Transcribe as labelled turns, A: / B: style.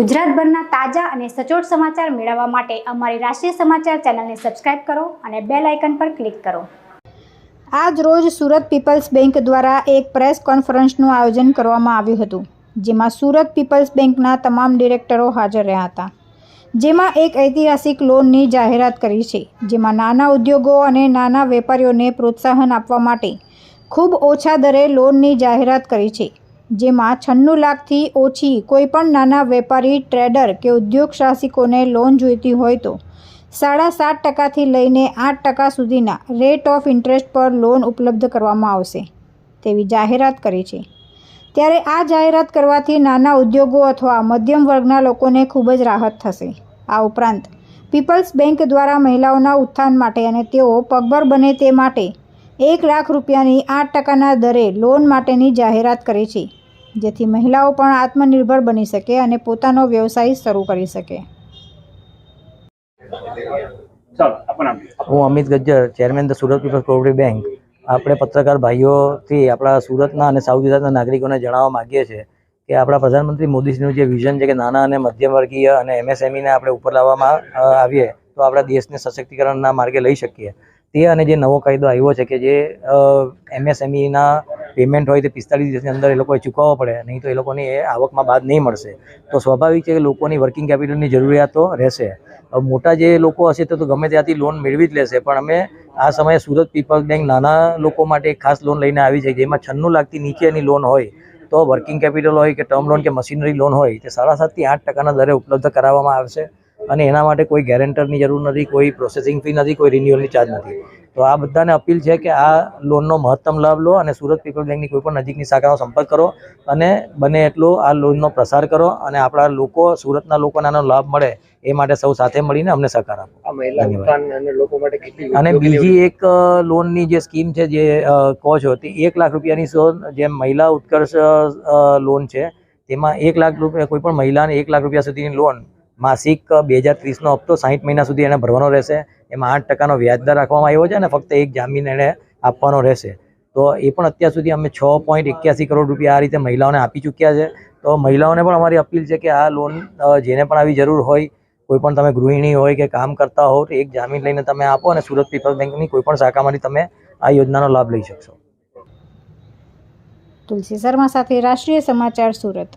A: ગુજરાતભરના તાજા અને સચોટ સમાચાર મેળવવા માટે અમારી રાષ્ટ્રીય સમાચાર ચેનલને સબસ્ક્રાઇબ કરો અને બેલ આઇકન પર ક્લિક કરો. આજ રોજ સુરત પીપલ્સ બેંક દ્વારા એક પ્રેસ કોન્ફરન્સનું આયોજન કરવામાં આવ્યું હતું, જેમાં સુરત પીપલ્સ બેંકના તમામ ડિરેક્ટરો હાજર રહ્યા હતા. જેમાં એક ઐતિહાસિક લોનની જાહેરાત કરી છે, જેમાં નાના ઉદ્યોગો અને નાના વેપારીઓને પ્રોત્સાહન આપવા માટે ખૂબ ઓછા દરે લોનની જાહેરાત કરી છે. જેમાં છન્નું લાખથી ઓછી કોઈપણ નાના વેપારી, ટ્રેડર કે ઉદ્યોગ સાહસિકોને લોન જોઈતી હોય તો સાડા સાત ટકાથી લઈને આઠ ટકા સુધીના રેટ ઓફ ઇન્ટરેસ્ટ પર લોન ઉપલબ્ધ કરવામાં આવશે તેવી જાહેરાત કરી છે. ત્યારે આ જાહેરાત કરવાથી નાના ઉદ્યોગો અથવા મધ્યમ વર્ગના લોકોને ખૂબ જ રાહત થશે. આ ઉપરાંત પીપલ્સ બેંક દ્વારા મહિલાઓના ઉત્થાન માટે અને તેઓ પગભર બને તે માટે એક લાખ રૂપિયાની આઠ ટકાના દરે લોન માટેની જાહેરાત કરી છે. જેથી મહિલાઓ પણ આત્મનિર્ભર બની શકે અને પોતાનો વ્યવસાય શરૂ કરી શકે.
B: ચાલો આપણા નામ?
C: હું Amit Gajjar chairman the Surat people's cooperative bank. આપણે પત્રકાર ભાઈઓથી આપણા સુરતના અને સાઉથ ગુજરાતના નાગરિકોને જણાવવા માગીએ છીએ કે આપણા પ્રધાનમંત્રી મોદીજીનું જે વિઝન છે કે નાના અને મધ્યમ વર્ગીય અને એમએસએમઈને આપણે ઉપર લાવવામાં આવીએ તો આપણા દેશને સશક્તિકરણના માર્ગે લઈ શકીએ. તે અને જે નવો કાયદો આવ્યો છે કે જે એમએસએમઈના પેમેન્ટ હોય તે પિસ્તાળીસ દિવસની અંદર એ લોકોએ ચૂકવવો પડે. નહીં તો એ લોકોની એ આવકમાં બાદ નહીં મળશે. તો સ્વાભાવિક છે કે લોકોની વર્કિંગ કેપિટલની જરૂરિયાતો રહેશે. હવે મોટા જે લોકો હશે તો ગમે ત્યાંથી લોન મેળવી જ લેશે. પણ અમે આ સમયે સુરત પીપલ્સ બેંક નાના લોકો માટે ખાસ લોન લઈને આવી છે, જેમાં છન્નું લાખથી નીચેની લોન હોય, તો વર્કિંગ કેપિટલ હોય કે ટર્મ લોન કે મશીનરી લોન હોય, તે સાડા સાતથી આઠ ટકાના દરે ઉપલબ્ધ કરાવવામાં આવશે. અને એના માટે કોઈ ગેરેન્ટરની જરૂર નથી, કોઈ પ્રોસેસિંગ ફી નથી, કોઈ રિન્યુઅલની ચાર્જ નથી. તો આ બધાને અપીલ છે કે આ લોનનો મહત્તમ લાભ લો અને સુરત પીપલ બેંકની કોઈ પણ નજીકની શાખાનો સંપર્ક કરો અને બને એટલો આ લોનનો પ્રસાર કરો અને આપણા લોકો સુરતના લોકોને આનો લાભ મળે એ માટે સૌ સાથે મળીને અમને સહકાર આપો.
B: અને લોકો માટે
C: અને બીજી એક લોનની જે સ્કીમ છે જે કહો છો તે એક લાખ રૂપિયાની લોન જેમ મહિલા ઉત્કર્ષ લોન છે તેમાં એક લાખ રૂપિયા કોઈ પણ મહિલાને એક લાખ રૂપિયા સુધીની લોન માસિક બે હજાર ત્રીસનો હપ્તો સાહીઠ મહિના સુધી એને ભરવાનો રહેશે. એમાં આઠ ટકાનો વ્યાજદર રાખવામાં આવ્યો છે અને ફક્ત એક જામીન એને આપવાનો રહેશે. તો એ પણ અત્યાર સુધી અમે છ પોઈન્ટ એક્યાસી કરોડ રૂપિયા આ રીતે મહિલાઓને આપી ચૂક્યા છે. તો મહિલાઓને પણ અમારી અપીલ છે કે આ લોન જેને પણ આવી જરૂર હોય, કોઈ પણ તમે ગૃહિણી હોય કે કામ કરતા હો, તો એક જામીન લઈને તમે આપો અને સુરત પીપલ બેંકની કોઈ પણ શાખામાંથી તમે આ યોજનાનો લાભ લઈ શકશો.
A: તુલસી શર્મા સાથે રાષ્ટ્રીય સમાચાર સુરત.